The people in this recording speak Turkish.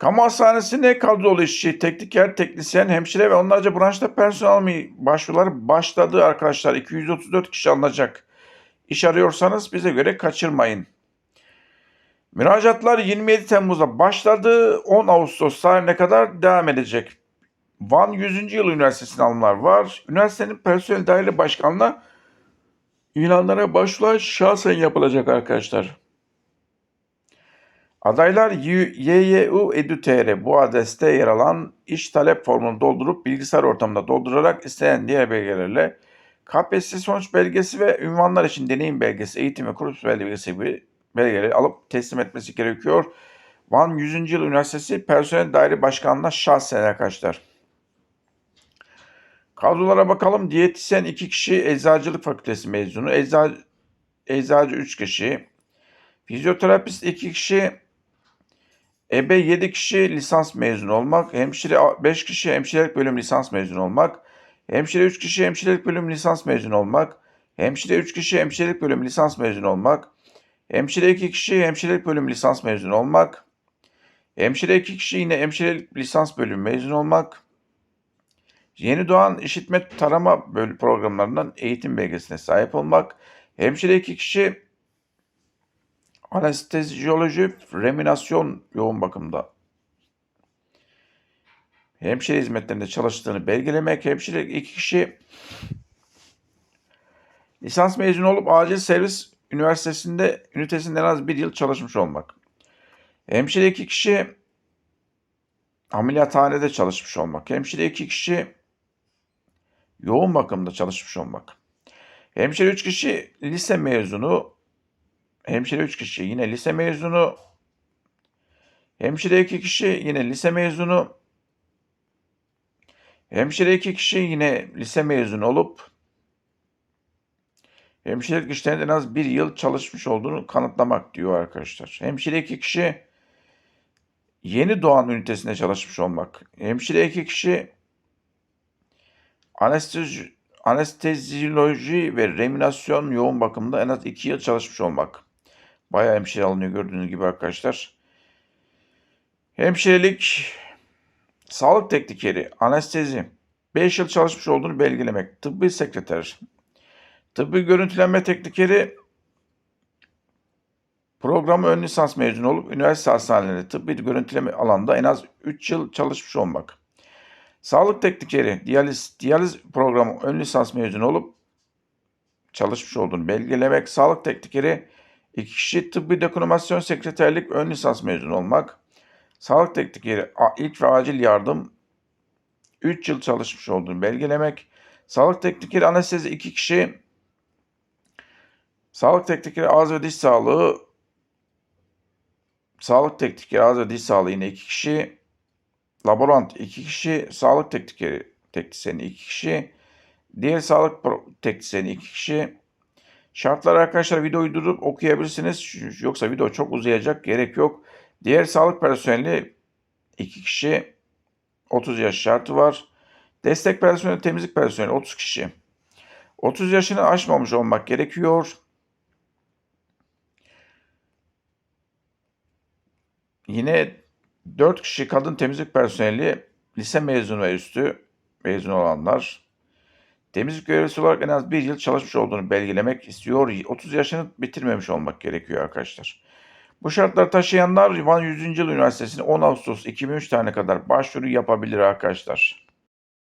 Kamu hastanesinde kadrolu işçi, tekniker, teknisyen, hemşire ve onlarca branşta personel alımı başvuruları başladı arkadaşlar. 234 kişi alınacak. İş arıyorsanız bize göre kaçırmayın. Müracaatlar 27 Temmuz'da başladı. 10 Ağustos tarihine kadar devam edecek. Van 100. Yıl Üniversitesi'nin alımlar var. Üniversitenin personel daire başkanlığına ilanlara başvurular şahsen yapılacak arkadaşlar. Adaylar YYU Edu.tr bu adreste yer alan iş talep formunu doldurup bilgisayar ortamında doldurarak istenen diğer belgelerle KPSS sonuç belgesi ve ünvanlar için deneyim belgesi, eğitim ve kurum belgesi gibi belgeleri alıp teslim etmesi gerekiyor. Van 100. Yıl Üniversitesi Personel Daire Başkanlığı'na şahsen arkadaşlar. Kadrolara bakalım. Diyetisyen 2 kişi, Eczacılık Fakültesi mezunu, eczacı, eczacı 3 kişi, fizyoterapist 2 kişi, ebe 7 kişi lisans mezunu olmak, hemşire 5 kişi hemşirelik bölüm lisans mezunu olmak, hemşire 3 kişi hemşirelik bölüm lisans mezunu olmak, hemşire 3 kişi hemşirelik bölüm lisans mezunu olmak, hemşire 2 kişi hemşirelik bölüm lisans mezunu olmak, hemşire 2 kişi yine hemşirelik lisans bölümü mezun olmak, Yeni doğan işitme tarama programlarından eğitim belgesine sahip olmak, hemşire iki kişi anesteziyoloji, reminasyon yoğun bakımda hemşire hizmetlerinde çalıştığını belgelemek, hemşire iki kişi lisans mezunu olup acil servis üniversitesinde ünitesinde en az bir yıl çalışmış olmak. Hemşire iki kişi ameliyathanede çalışmış olmak. Hemşire iki kişi yoğun bakımda çalışmış olmak. Hemşire 3 kişi lise mezunu. Hemşire 3 kişi yine lise mezunu. Hemşire 2 kişi yine lise mezunu. Hemşire 2 kişi yine lise mezunu olup hemşirelik işlerinde en az bir yıl çalışmış olduğunu kanıtlamak diyor arkadaşlar. Hemşire 2 kişi yeni doğan ünitesinde çalışmış olmak. Hemşire 2 kişi Anestezi, anestezioloji ve reminasyon yoğun bakımda en az 2 yıl çalışmış olmak. Bayağı hemşire alınıyor gördüğünüz gibi arkadaşlar. Hemşirelik, sağlık teknikeri, anestezi, 5 yıl çalışmış olduğunu belgelemek. Tıbbi sekreter, tıbbi görüntülenme teknikeri, programı ön lisans mezunu olup üniversite hastanelerinde tıbbi görüntüleme alanda en az 3 yıl çalışmış olmak. Sağlık teknikeri, diyaliz, diyaliz programı ön lisans mezunu olup çalışmış olduğunu belgelemek. Sağlık teknikeri, iki kişi tıbbi dokunasyon sekreterlik ön lisans mezunu olmak. Sağlık teknikeri, ilk ve acil yardım 3 yıl çalışmış olduğunu belgelemek. Sağlık teknikeri anestezi 2 kişi. Sağlık teknikeri ağız ve diş sağlığı. Sağlık teknikeri ağız ve diş sağlığı yine 2 kişi. Laborant 2 kişi, sağlık teknikeri teknisyeni 2 kişi, diğer sağlık teknisyeni 2 kişi. Şartlar arkadaşlar videoyu durup okuyabilirsiniz. Yoksa video çok uzayacak gerek yok. Diğer sağlık personeli 2 kişi 30 yaş şartı var. Destek personeli, temizlik personeli 30 kişi. 30 yaşını aşmamış olmak gerekiyor. Yine 4 kişi kadın temizlik personeli lise mezunu ve üstü mezun olanlar. Temizlik görevlisi olarak en az bir yıl çalışmış olduğunu belgelemek istiyor. 30 yaşını bitirmemiş olmak gerekiyor arkadaşlar. Bu şartlar taşıyanlar Van 100. Yıl Üniversitesi'ne 10 Ağustos 2003 tarihine kadar başvuru yapabilir arkadaşlar.